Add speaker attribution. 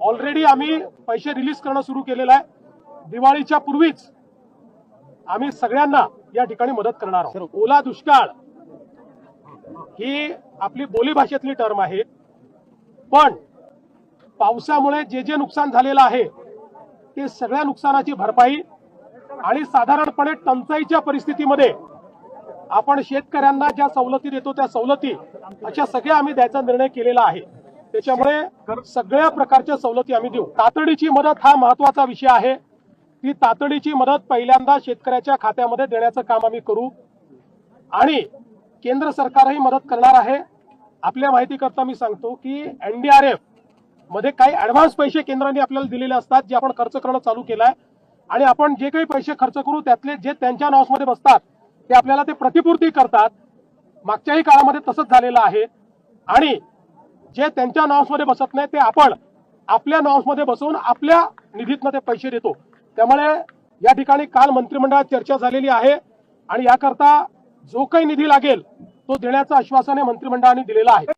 Speaker 1: Already आम्ही पैसे release करणं सुरू केलेलं आहे. दिवाळीच्या पूर्वीच आम्ही सगळ्यांना या ठिकाणी मदत करणार आहोत. ओला दुष्काळ ही आपली बोलीभाषेतली टर्म आहे. पण पावसामुळे जे जे नुकसान झालेलं आहे ते सगळ्या नुकसानाची भरपाई आणि साधारणपणे टंचाईच्या परिस्थितीमध्ये आपण शेतकऱ्यांना ज्या सवलती देतो त्या सवलती अशा सगळ्या आम्ही द्यायचा निर्णय केलेला आहे. त्याच्यामुळे सगळ्या प्रकारच्या सवलती आम्ही देऊ. तातडीची मदत हा महत्त्वाचा विषय आहे. ती तातडीची मदत पहिल्यांदा शेतकऱ्याच्या खात्यामध्ये देण्याचं काम आम्ही करू. आणि केंद्र सरकारही मदत करणार आहे. आपल्या माहितीकरता मी सांगतो की एनडीआरएफमध्ये काही ऍडव्हान्स पैसे केंद्राने आपल्याला दिलेले असतात जे आपण खर्च करणं चालू केलंय. आणि आपण जे काही पैसे खर्च करू त्यातले जे त्यांच्या मध्ये बसतात ते आपल्याला ते प्रतिपूर्ती करतात. मागच्याही काळामध्ये तसंच झालेलं आहे. आणि जे त्यांच्या नॉर्म्समध्ये बसत नाही ते आपण आपल्या नॉर्म्समध्ये बसवून आपल्या निधीतनं ते पैसे देतो. त्यामुळे या ठिकाणी काल मंत्रिमंडळात चर्चा झालेली आहे आणि याकरता जो काही निधी लागेल तो देण्याचं आश्वासन मंत्रिमंडळाने दिलेलं आहे.